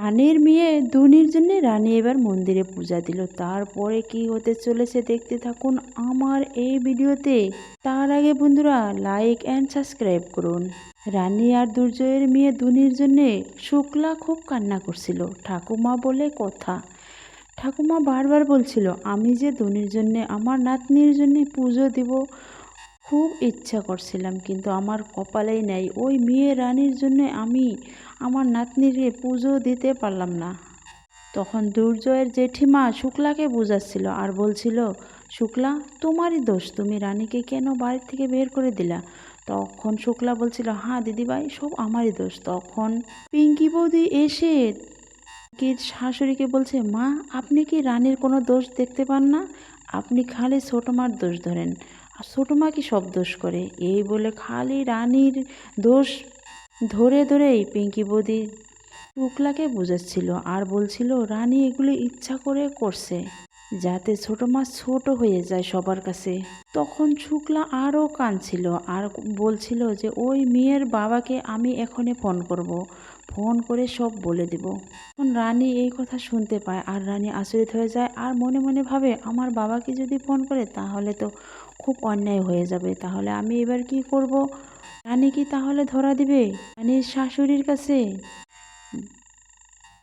রানীর মেয়ে ধুনির জন্য রানী এবার মন্দিরে পূজা দিল। তারপরে কি হতে চলেছে দেখতে থাকুন আমার এই ভিডিওতে। তার আগে বন্ধুরা লাইক অ্যান্ড সাবস্ক্রাইব করুন। রানী আর দুর্জয়ের মেয়ে ধুনির জন্যে শুক্লা খুব কান্না করছিল। ঠাকুমা বলে কথা। ঠাকুমা বারবার বলছিল, আমি যে ধনির জন্যে, আমার নাতনির জন্যে পুজো দিব খুব ইচ্ছা করছিলাম, কিন্তু আমার কপালেই নেই। ওই মেয়ে রানীর জন্য আমি আমার নাতনিকে পুজো দিতে পারলাম না। তখন দুর্জয়ের জেঠিমা শুক্লাকে বোঝাচ্ছিল আর বলছিল, শুক্লা, তোমারই দোষ। তুমি রানীকে কেন বাড়ি থেকে বের করে দিলা? তখন শুক্লা বলছিল হ্যাঁ দিদিভাই, সব আমারই দোষ। তখন পিঙ্কি বৌদি এসে কি শাশুড়িকে বলছে, মা, আপনি কি রানীর কোনো দোষ দেখতে পান না? আপনি খালি ছোটো মার দোষ ধরেন। আর ছোটো মা কি সব দোষ করে? এই বলে খালি রানীর দোষ ধরে ধরেই পিঙ্কি বদি টুকলাকে বুঝাচ্ছিল আর বলছিল, রানী এগুলি ইচ্ছা করে করছে। যাতে ছোট মাছ ছোট হয়ে যায় সবার কাছে। তখন শুক্লা আরও কাঁদছিল আর বলছিল যে, ওই মেয়ের বাবাকে আমি এখনই ফোন করব। ফোন করে সব বলে দেব। তখন রানী এই কথা শুনতে পায় আর রানী আচরিত হয়ে যায় আর মনে মনে ভাবে, আমার বাবাকে যদি ফোন করে তাহলে তো খুব অন্যায় হয়ে যাবে। তাহলে আমি এবার কি করব? রানী কি তাহলে ধরা দিবে? রানীর শাশুড়ির কাছে?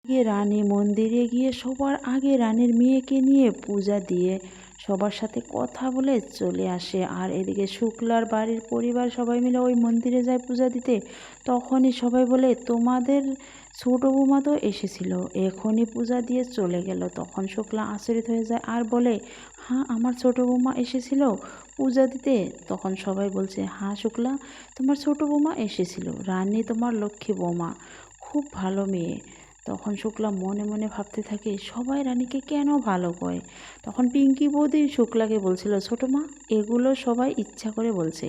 গিয়ে রানী মন্দিরে গিয়ে সবার আগে রানীর মেয়েকে নিয়ে পূজা দিয়ে সবার সাথে কথা বলে চলে আসে। আর এদিকে শুক্লার বাড়ির পরিবার সবাই মিলে ওই মন্দিরে যায় পূজা দিতে। তখনই সবাই বলে, তোমাদের ছোট বৌমা তো এসেছিল, এখনই পূজা দিয়ে চলে গেল। তখন শুক্লা আচরিত হয়ে যায় আর বলে হ্যাঁ আমার ছোট বৌমা এসেছিল পূজা দিতে। তখন সবাই বলছে হ্যাঁ শুক্লা, তোমার ছোট বৌমা এসেছিল। রানী তোমার লক্ষ্মী বৌমা। খুব ভালো মেয়ে। তখন শুক্লা মনে মনে ভাবতে থাকে, সবাই রানীকে কেন ভালো কয়? তখন পিঙ্কি বৌদি শুক্লাকে বলছিল, ছোটো মা, এগুলো সবাই ইচ্ছা করে বলছে।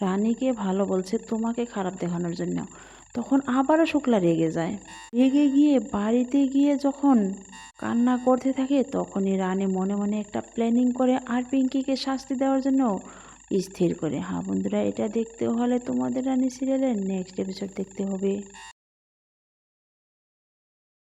রানীকে ভালো বলছে তোমাকে খারাপ দেখানোর জন্য। তখন আবারও শুক্লা রেগে যায়। রেগে গিয়ে বাড়িতে গিয়ে যখন কান্না করতে থাকে, তখনই রানী মনে মনে একটা প্ল্যানিং করে আর পিঙ্কিকে শাস্তি দেওয়ার জন্য স্থির করে হ্যাঁ বন্ধুরা, এটা দেখতে হলে তোমাদের রানী সিরিয়ালের নেক্সট এপিসোড দেখতে হবে।